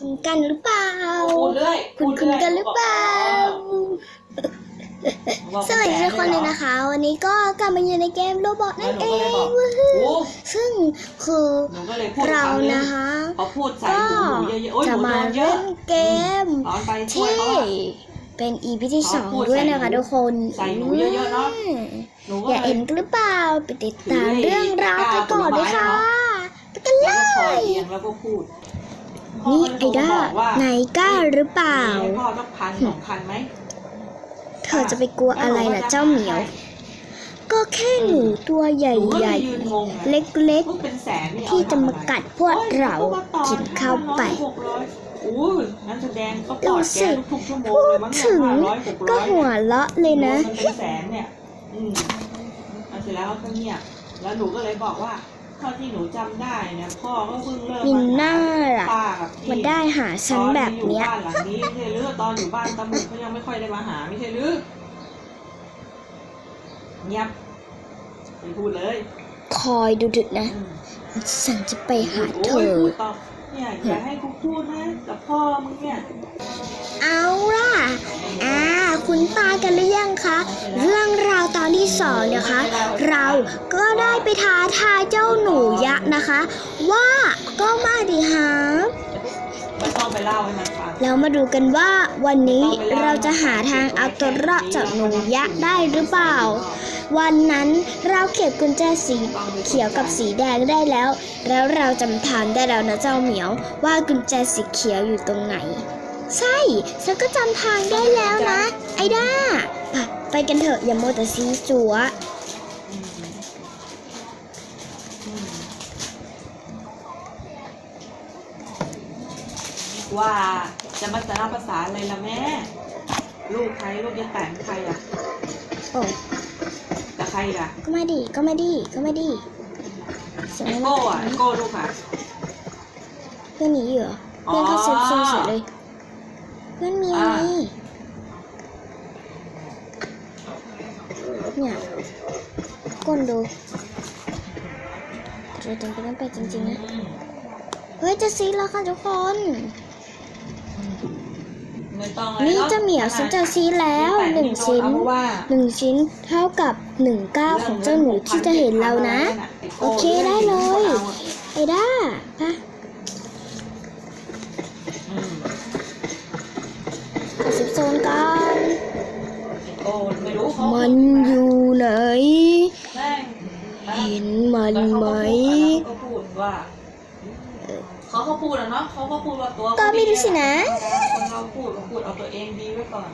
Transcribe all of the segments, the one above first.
คุณกันหรือเปล่า พูดเรื่อยคุณพูคุณดเรื่อยกันหรือเปล่า บอกสวัสดีทุกคนเลยหรอนะคะ วันนี้ก็กลับมาอยู่ในเกมโรบอทนั่นเองแล้วหนูก็เลยบอกวู้ฮู้โอ้ซึ่งคือหนูก็เลยพูดเราคำนึงนะคะพอพูดใส่ก็หนูหนูเยอะๆโอ้ยหจะนูมาโดนเยเล่อะนเกมสอนไปช่วยที่เขาอะ เป็น EP ที่สองพูดด้วยใส่นะคะหนูทุกคนใส่หนูเยอะๆเนอะ หนูก็อยากเลเห็ย นกันหรือเปล่าไปติดตามถือเรื่องราวกันก่อนเลยค่ะไปกันเลแล้วก็คอยย เอียงแล้วก็พูด นี่ไอด้าพ่ก็เลยบอกว่าไหนกล้าหรือเปล่ามีให้พ่อสักพันสองพันไหมเธอจะไปกลัวอะไรล่ะเจ้าเหมียว ก็แค่หนูตัวใหนูก็หเลญ่ยยืนงงอะๆเล็กพูดเป็นแสนนี่ๆเอาที่จะทำมาอะไรกัดพวกเรากินเข้าไปหกร้อยอู้ยงั้นแสดงก็ปลอดแกทุกๆชั่วโมงพูเลยดมั้งถึงห้าร้อยหกร้อยก็หัวเราะเลยนะมันเป็นแสนเนี่ยอืมเอาเสร็จแล้วก็เงียบแล้วหนูก็เลยบอกว่า เท่าที่หนูจำได้เนี่ยพ่อก็เพิ่งเริ่มมินมาน่าหาล่ะป้ากับพี่มันได้หาฉันแบบเนี้ย ตอนอยู่บ้านหลังนี้ไม่ใช่หรือตอนอยู่บ้านตาหมุกเขายังไม่ค่อยได้มาหาไม่ใช่หรือเงียบไม่พูดเลยคอยดูดึกนะ อืมฉันจะไปหาเธโยอพูดต่อ เนี่ยอย่าให้กูพูดนะกับพ่อมึงเนี่ย เอาล่ะ อ่า คุณตายกันหรือยังคะ เรื่องราวตอนที่สองนะคะ เราก็ได้ไปท้าทายเจ้าหนูยักษ์นะคะ ว่าก็มาดิฮะไม่ต้องไปเล่าให้มันฟังแล้วมาดูกันว่าวันนี้เราจะหาทางเอาตัวรอดจากหนูยักษ์ได้หรือเปล่า วันนั้นเราเก็บกุญแจสีเขียวกับสีแดงได้แล้ว แล้วเราจำทางได้แล้วนะเจ้าเหมียวว่ากุญแจสีเขียวอยู่ตรงไหน ใช่ฉันก็จำทางได้แล้วนะ ไอ้ด้าไปไปกันเถอะอย่าโมวแต่ซีจัวอืมอืมว่าจะมาสารภาษาอะไรล่ะแม่ ลูกใครลูกยายแต่งใครอะโอ้กับ ใครล่ะก็ไม่ดี ก็ไม่ดี ก็ไม่ดีเสียงไอไม่โก้มาอะไอโก้ลูกค่ะเพื่อนหนีเหรอ เพื่อนเขาเซ็นเซอร์เฉยเลย เพื่อนมีอะไร เนี่ยก้นดูเราจำเป็นต้องไปจริงๆนะอืมเฮ้ย จะซีดแล้วค่ะทุกคนไม่ต้อง นี่เจะเหมียวฉันจะซีดแล้วหนึ่งชิ้นเพราะว่าหนึ่งชิ้นเท่ากับหนึ่งก้าวของเจ้าหนูที่จะเห็นเรานะ โอเคได้เลยไอ้ด้าปะอืมกระสิบโซนกันโอ้ไม่รู้เขามันอยู่ไหนแม่งเห็นมันไหม เขาก็พูดว่าเขาก็พูดอะเนาะเขาก็พูดว่าตัวก็ไม่รู้สินะ คนเราพูดก็พูดเอาตัวเองดีไว้ก่อน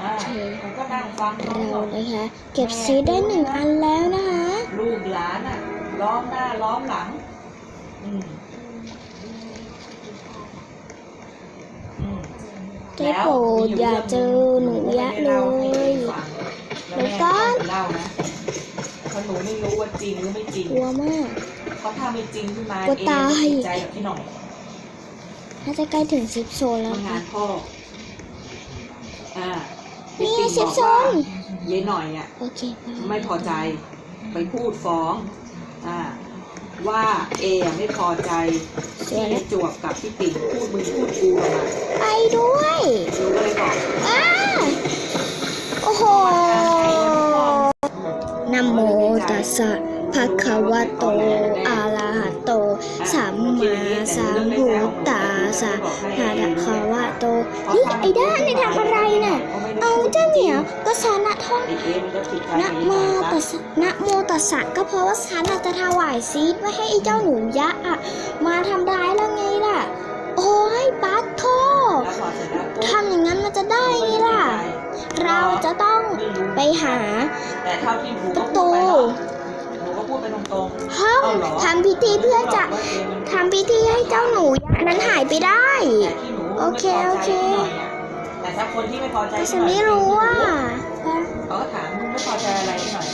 อ่าโอเคผมก็นั่งฟังเขาเราบอกนะคะ เก็บซีดได้หนึ่งอันแล้วนะคะ ลูกหลานอะล้อมหน้าล้อมหลัง อืมอืมได้โปรดอย่าเจอหนูยักษ์เลย แล้วก็ เล่านะ เพราะหนูไม่รู้ว่าจริงหรือไม่จริงกลัวมาก เพราะถ้าไม่จริงขึ้นมากลัวเองตาย จะติดใจกับพี่หน่อยน่าจะใกล้ถึงซิปโซนแล้วทำงาค่ะนพ่ออ่านี่ไงพี่ซิติ๋ปมโซบอกว่านยายหน่อยอะ โอเคไปไม่พอใจไปพูดฟ้องอ่าว่าเออะไม่พอใจสวยที่แล้วจวบกับพี่ติ๋มพูดมึงพูดกูอะมาไปด้วยหนูก็เลยบอกอ้าโอ้โหนะโมตัสสะภะคะวะโต อะระหะโต สัมมาสัมพุทธัสสะภะคะวะโตนี่ไอ้ด้านนี่ทำอะไรน่ะ เอาเจ้าเหมียวก็สานะท่องไอเอมันก็ผิดใจนะโมตัสสะนะโมตัสสะก็เพราะว่าฉันอาจจะถวายซีดไว้ให้ไอ้เจ้าหนูยักษ์อะมาทำร้ายแล้วไงล่ะ โอ้ยปัดโทแล้วพอเสร็จแล้วปุ๊บทำอย่างนั้นมันจะได้ไงล่ะ เราจะต้องไปหาแต่เท่าที่หนูปก็ระพูตูดไปเนาะหนูก็พูดไปตรงๆห้องเอาเหรอทำพิธีเพื่อจะว่าเอมันทำพิธีให้เจ้าหนูยักษ์นั้นหายไปได้แต่ที่หนูโอเคไม่พโอใจเคพี่หน่อยอะแต่ถ้าคนที่ไม่พอใจแต่พี่ฉันหน่อยไม่รู้ว่าเขาก็ถามมึงไม่พอใจอะไรพี่หน่อย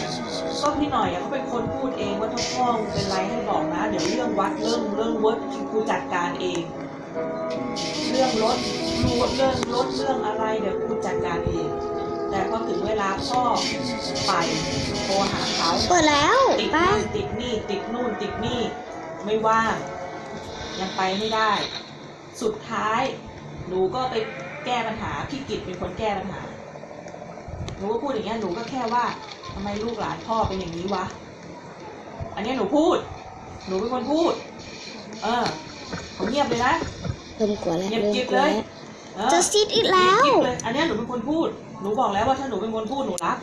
ก็พี่หน่อยอะเขาเป็นคนพูดเองว่าถ้าพ่อมึงเป็นไรให้บอกนะ เดี๋ยวเรื่องวัดเรื่องเรื่องวัดกูจัดการเอง เรื่องรถรูเรื่องรถเรื่องอะไร เดี๋ยวกูจัดการเองแต่พอถึงเวลาพ่อไปโทรหาเขาเปิดแล้วติดป้านู่นติดนี่ติดนู่นติดนี่ไม่ว่างยังไปไม่ได้ สุดท้าย หนูก็ไปแก้ปัญหาพี่กิจเป็นคนแก้ปัญหา หนูก็พูดอย่างเงี้ยหนูก็แค่ว่าทำไมลูกหลานพ่อเป็นอย่างนี้วะ อันเนี้ยหนูพูด หนูเป็นคนพูด เออเขาเงียบเลยนะ เริ่มกลัวแล้วเงียบเริ่มกิ๊บกลัวเลย แล้วเออ จะซิดอีกแล้วเงียบเลยอันเนี้ยหนูเป็นคนพูด หนูบอกแล้วว่าถ้าหนูเป็นคนพูดหนูรัก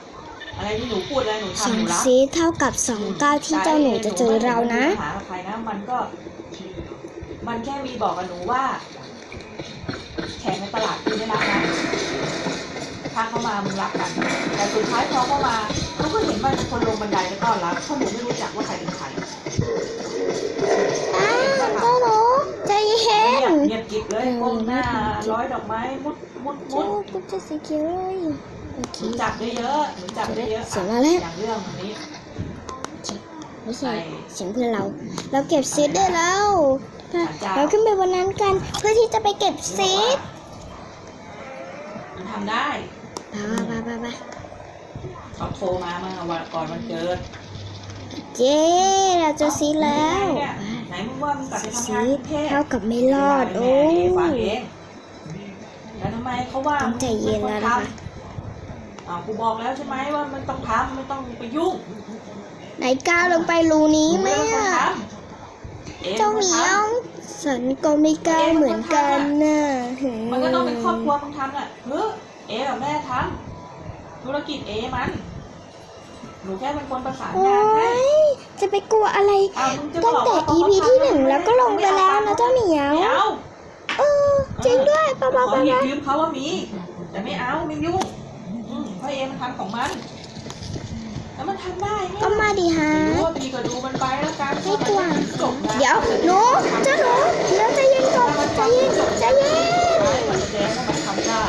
อะไรที่หนูพูดอะไรหนูสอทำหงนูรักซีดเท่ากับสองก้าวที่เจ้าหนูจะเจอเรานะ หากับใครนะ มันก็ มันแค่มีบอกกับหนูว่า แขกในตลาดคุณไม่รักนะถ้าเข้ามามึงรักกัน แต่สุดท้ายพอเข้ามาเขาก็เห็นว่าเป็นคนลงบันไดไปต้อนรับเพราะหนูไม่รู้จักว่าใครเป็นใคร ย็นเงียบกิบเลยก้มหน้าร้อยดอกไม้มุดมุดมุเจ้าดกุ๊บจะสีเขียวเลยโอเคหนูจับได้เยอะหนูจับได้เยอะเสียงมาแล้วอย่างเรื่องนี้ไม่ใช่เสียงเพื่อนเรา เราเก็บซีดได้แล้วศาลเจ้าเราขึ้นไปบนนั้นกัน เพื่อที่จะไปเก็บซีดมันทำได้ไปไปไปไปเขาโทรมาเมื่อวันก่อนวันเกิดเย้เราเจะซีดแล้วเนี่ย ไหนมึงว่ามึงกลับไปทำงานซีกดรุงเทพเท่ากับไม่รอด โอ้แม่เอฟังเองแล้วทำไมเขาว่าต้องใจเย็นแล้วนะคะอ้าวกูบอกแล้วใช่ไหมว่ามันต้องทำไม่ต้องไปยุ่งไหนก้าวลงไปรูนี้ไหมไม่ต้องอะทำเองเจ้าเหมียวฉันก็ไม่กล้าเหมือนกันน่ะหืมมันก็ต้องเป็นครอบครัวมึงทำน่ะเฮ้ยเอกับแม่ทำธุรกิจเอมัน หนูแค่เป็นคนประสานโอ้งานให้ยจะไปกลัวอะไร อ้าวมึงจะตั้งบอกแต่ว่าเขา EP ที่หนึ่งแล้วก็ลงไปแล้วนะเจ้าเหมียว ไม่เอาเออจริงด้วยปะปะขอปะหยิบปะยืมเขาว่ามี แต่ไม่เอาไม่ยุ่งอืมเพราะเอมันทำของมัน แล้วมันทำได้ไงก็มาดิฮะไม่รู้ว่าพี่ก็ดูมันไปแล้วกันไม่กลัว จบนะเดี๋ยวหนูเจ้าหนูเดี๋ยวใจเย็นก่อนใจเย็นใจเย็นมันแสดงว่ามันทำได้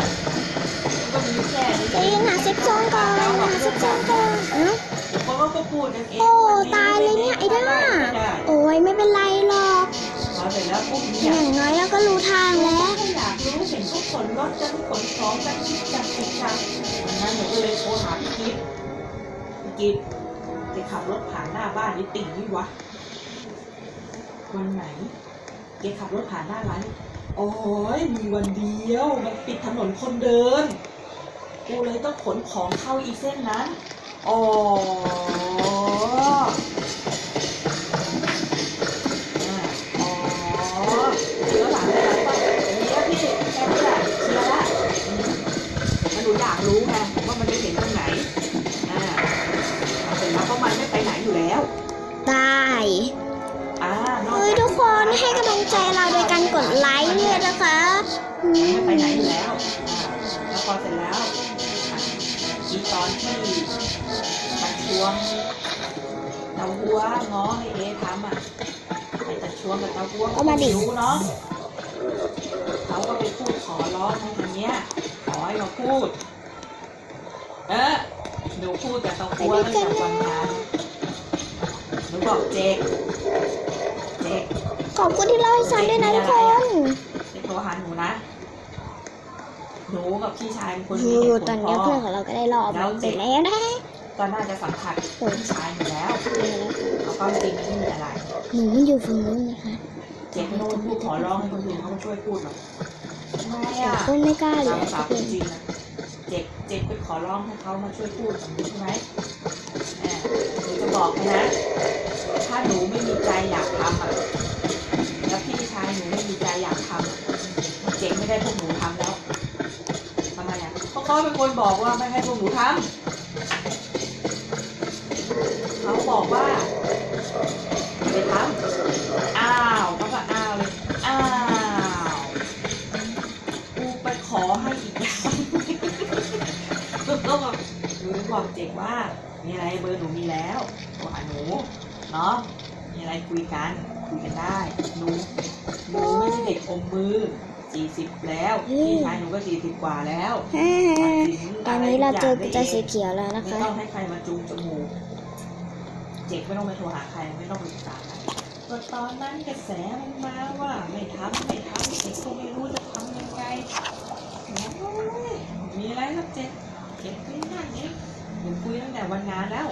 มันก็มีแค่นี้ ใจเย็นหาเซ็กซองก่อนหาเซ็กซองก่อนเอ้าคนเขาก็ พูดกันเองโอ้ตายเลยเนี่ยไอ้ด้าไม่ได้โอ้ยไม่เป็นไรหรอกพอเสร็จแล้วปุ๊บอเนี่ยย่างน้อยเราก็รู้ทางแล้วถ้าอยากรู้เห็นพวกขนรถกันขนของกันชิดจังชิดจังวันนั้นหนูก็เลยโทรหาพี่กิ๊ฟพี่กิ๊ฟจะขับรถผ่านหน้าบ้านนี่ติ่งนี่วะวันไหนแกขับรถผ่านหน้าร้านนี่โอ้ยมีวันเดียว มันปิดถนนคนเดิน กูเลยต้องขนของเข้าอีเส้นนั้น อ๋ออ่ เตาหัวง้อให้เอทำอะไอ้ตัดช่วงกับเตาหัวก็มาดิ รู้เนาะเขาก็ไปพูดขอร้องให้ทางเนี้ยขอให้มาพูด เออหนูพูดกับเตาหัวตั้งแต่วันงานหนูบอกเจกเจกขอบคุณที่เล่าให้ฟังด้วยนะทุกคนจะโทรหาหนูนะ หนูกับพี่ชายเป็นคนอมียู่เหตุผตอลนพนี้อเพื่อนของเราก็ได้รอมันไปแล้วนะ ก็น่าจะสัมผัสพี่ชายอยู่แล้ว เอาความจริงมันไม่มีอะไรหนูมันอยู่ฝั่งนู้นนะคะเจ๊ไม่ต้องพูดขอร้องให้คนอื่นเขามาช่วยพูดหรอกทำไมแต่อะก็ไม่กล้าเลตามยภาษาทุกคคนนจีนนะเจ๊เจ๊ไปขอร้องให้เขามาช่วยพูดแบบนี้ใช่ไหมแหมหนูจะบอกให้นะ ถ้าหนูไม่มีใจอยากทำอะ แล้วพี่ชายหนูไม่มีใจอยากทำอะเจ๊ไม่ได้พวกหนูทำแล้วทำไมอะเพราะเขาเป็นคนบอกว่าไม่ให้พวกหนูทำเขาบอกว่า ว่ามีอะไรเบอร์หนูมีแล้วโทรหาหนูเนาะมีอะไรคุยกันคุยกันได้หนูหนูไม่ใช่เด็กอมมือสี่สิบแล้วพี่ชายหนูก็สี่สิบกว่าแล้วฮ่าตัดๆสินตอนนี้เราเจอกุญแจสีเขียวแล้วนะไม่คะต้องให้ใครมาจูงจมูกเจ๊กไม่ต้องไปโทรหาใครไม่ต้องปรึกษาใครก็ตอนนั้นกระแสมันมาว่าไม่ทำไม่ทำเจ๊กก็ไม่รู้จะทำยังไงโอ้ยมีอะไรครับเจ๊เจ๊คุยนั่งเนี้ยห นูคุยตั้งแต่วันงานแล้ว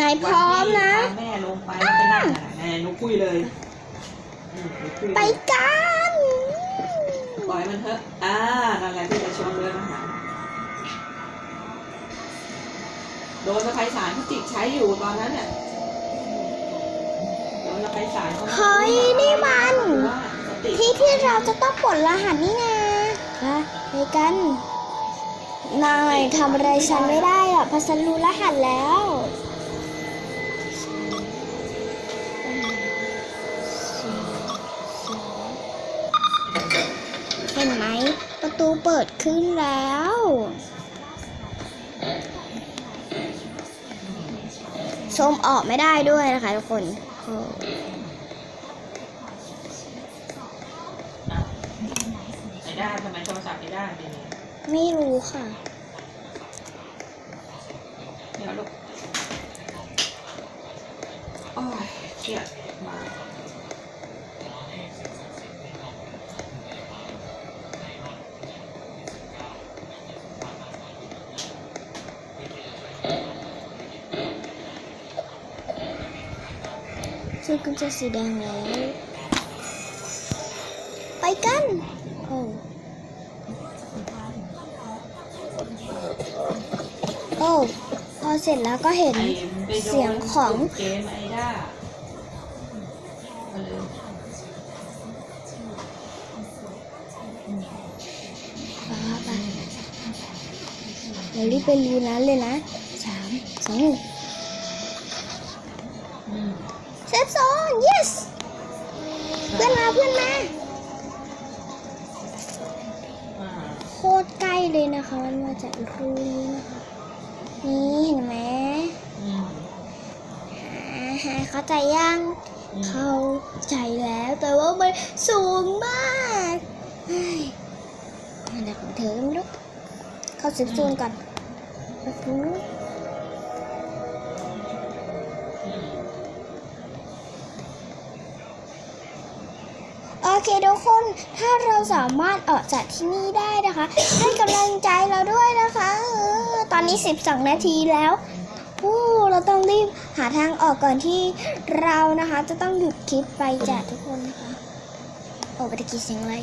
นายพร้อมนะ วัที่พาแม่ลงไปแล้วไปนั่งอะแม่หนูคุยเลยอืมหนูคุยเลย ไปกันล่อยมันเถอะ อ่านั่นแหละที่จะชวนเดินมาหาโดนสะพายสารเขาจิกใช้อยู่ตอนนั้นเนี่ยโดนสะพายสารเขาเฮ้ยนี่มันว่าสติที่ที่เราจะต้องปลดรหัสนี่นะค่ะไปกัน นายทำอะไรฉันไม่ได้หรอกเพราะฉันรู้รหัสแล้ว เห็นไหม ประตูเปิดขึ้นแล้วส้มออกไม่ได้ด้วยนะคะทุกคนโอ้ได้ทำไมโทรศัพท์ไอ้ด้าเป็นอย่างนี้ไม่รู้ค่ะ เดี๋ยวลูกโอ้ยเครียดมากซื้อกุญแจสีแดงแล้ว ไปกัน โอ้ พอเสร็จแล้วก็เห็นเสียงของเกมไอด้าเลยไปรารีบไปรูนั้นเลยนะสามสองหนึ่งอืมเซฟโซน yes เพื่อนมาเพื่อนมาอ่าโคตรใกล้เลยนะคะ มันมาจากรูนี้นะคะ นี่เห็นไหมอืมอ่าฮะเข้าใจยังอืมเข้าใจแล้วแต่ว่ามันสูงมากเฮ้ยอะไรของเธอก็ไม่รู้เข้าเซฟโซนก่อนไป โอเคทุกคนถ้าเราสามารถออกจากที่นี่ได้นะคะ ให้กำลังใจเราด้วยนะคะเออตอนนี้ 12 นาทีแล้วโอ้เราต้องรีบหาทางออกก่อนที่เรานะคะ จะต้องหยุดคลิปไปจากทุกคนนะคะโอ้ปตะกี้เสียงอะไร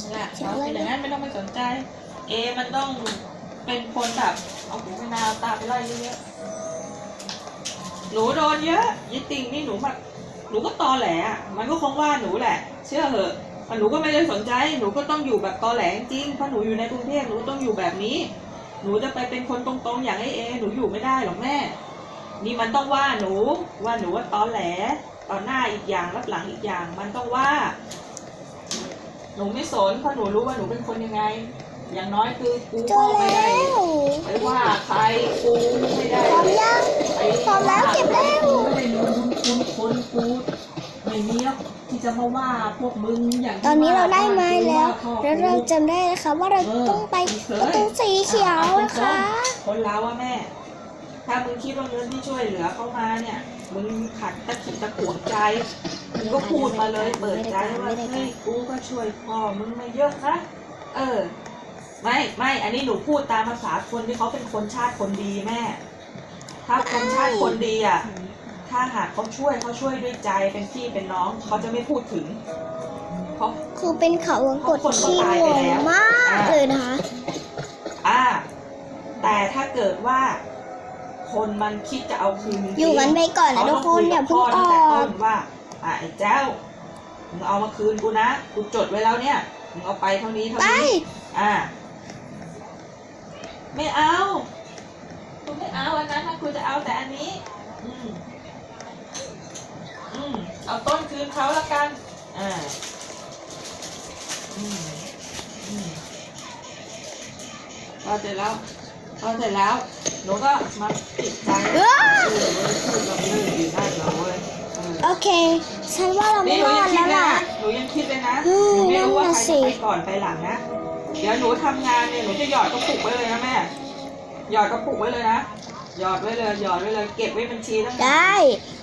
นั่นแหละเสียงเราไรเป็นอย่างนั้นไม่ต้องไปสนใจ เอมันต้องเป็นคนแบบเอาหูไปนาวตาไปไล่เยอะๆหนูโดนเยอะยิ่ติงนี่หนูแบบ นูก็ตอแหลมันก็คงว่าหนูแหละ เชื่อเหอะหนูก็ไม่ได้สนใจ หนูก็ต้องอยู่แบบตอแหลจริงเพราะหนูอยู่ในกรุงเทพหนูต้องอยู่แบบนี้ หนูจะไปเป็นคนตรงๆอย่างไอเอ หนูอยู่ไม่ได้หรอกแม่ นี่มันต้องว่าหนูว่าหนูว่าตอแหลต่อหน้าอีกอย่างรับหลังอีกอย่าง มันต้องว่า หนูไม่สนเพราะหนูรู้ว่าหนูเป็นคนยังไง อย่างน้อยคือกูก็ไม่ได้วไปว่าใครกูไม่ได้ พร้อมยังไปพร้อมแล้วเก็บแล้วกูไม่ได้รู้คุณคนกูไม่มีหรอกที่จะมาว่าพวกมึงอย่างตอนนี้เราได้ไม้แล้วพ่อแล้วเราจำได้นะคะว่าเราต้องไปประตูสีเขียวนะคะ คนเราว่าแม่ ถ้ามึงคิดว่าเงินที่ช่วยเหลือเขามาเนี่ยมึงขัดตะขิดตะขวงใจมึงก็พูดมาเลยเปิดใจว่าเฮ้ยกูก็ช่วยพ่อมึงมาเยอะนะเออ ไม่ไม่ อันนี้หนูพูดตามภาษาคนที่เขาเป็นคนชาติคนดีแม่ ถ้าคนชาติคนดีอะถ้าหากเขาช่วยเขาช่วยด้วยใจเป็นพี่เป็นน้องเขาจะไม่พูดถึงเพราะ คือเป็นเขาวงกดที่งงมากเลยนะคะอ่า แต่ถ้าเกิดว่า คนมันคิดจะเอาคืนจริงๆอยู่กันไปก่อนนะทุกคนอย่าเพิ่งอตั้อแต่ต้ก นว่า อะไอ้เจ้ามึงเอามาคืนกูนะกูจดไว้แล้วเนี่ยมึงเอาไปเท่านี้เท่าไป นี้ อ่า ไม่เอา กูไม่เอาอันนั้นนะกูจะเอาแต่อันนี้ อืมอืมเอาต้นคืนเขาละกัน อ่า อืมอืมพอเสร็จแล้วพอเสร็จแล้วหนูก็มาปิดใจว้าเออเว้ยพูดกับเรื่องอยู่ได้แล้วเว้ยเออโอเค ฉันว่าเรานี่ไม่หนูรอยัดงคิแล้ดวเลยล่ะ นะหนูยังคิดเลยนะอืหมนูไม่รู้ว่านั่นใครน่ะสิ จะไปก่อนไปหลังนะ เดี๋ยวหนูทำงานเนี่ยหนูจะหยอดกระปุกไว้เลยนะแม่ หยอดกระปุกไว้เลยนะ หยอดไว้เลยหยอดไว้เลยเก็บไว้บัญชีตั้งได้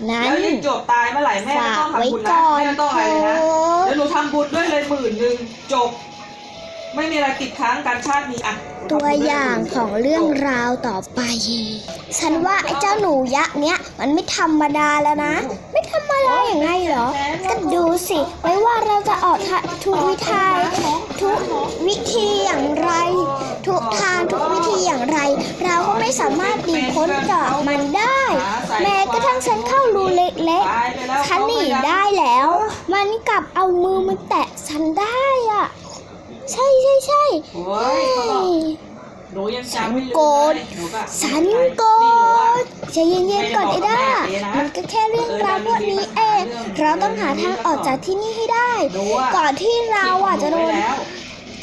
นั้นแล้วยิ่งจบตายเมื่อไหร่แม่ไม่ฝาต้องกไว้ทำบุญนะก่อน แม่ไม่ต้องอะไรเลยนะเถอะเดี๋ยวหนูทำบุญด้วยเลยหมื่นหนึ่งจบ ไม่มีอะไรติดค้างการชาตินี้อะตัวอย่างของเรื่องราวต่อไป ฉันว่าไอ้เจ้าหนูยักษ์เนี้ยมันไม่ธรรมดาแล้วนะ ไม่ธรรมดาอย่างไงเหรอ ก็ดูสิไม่ว่าเราจะออกทุกวิธีทุกวิธีอย่างไร ทุกทางทุกวิธีอย่างไร เราก็ไม่สามารถหนีพ้นจากมันได้ แม้กระทั่งฉันเข้ารูเล็กๆฉันหนีได้แล้ว มันกลับเอามือมาแตะฉันได้ ใช่ใช่ใช่โอ้ยเขาบอกหนูยังจำไม่ลืมโกรธเลยหนูก็ฉันโกรธใจเย็นๆก่อนไอ้ด้ามันก็แค่เรื่องราวพวกนี้เองเราต้องหาทางออกจากที่นี่ให้ได้หนูอะก่อนที่เราอะจะโดนคิไว้แล้ว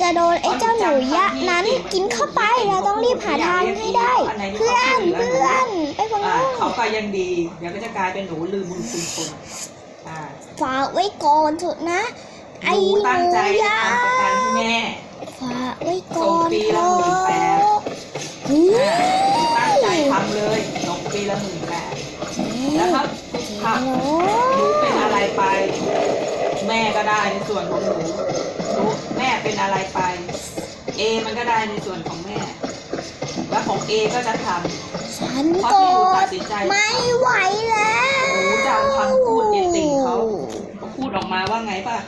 จะโดนไอ้เจ้าหนูยักษ์นั้นกินเข้าไปเราต้องรีบหาทางให้ได้ เพื่อนเพื่อนไปฟังอ่านู้นเขาไปยังดีเดี๋ยวก็จะกลายเป็นหนูลืมบุญคุณคนอ่าฝากไว้ก่อนเถอะนะไอ้ หนูตั้งใจทำประกันให้แม่ฝากไว้ก่อนส่งปีเถละหมื่นแปดะอืมอ่าตั้งใจทำเลยลงปีละหมื่นแปดแล้วครับค่ะหนูเป็นอะไรไป แม่ก็ได้ในส่วนของหนูหนูแม่เป็นอะไรไป เอมันก็ได้ในส่วนของแม่ แล้วของเอก็จะทำ ฉันโกรธไม่ไหวแล้ว หนูจำคำพูดเยติ่งเขา เขาพูดออกมาว่าไงป่ะ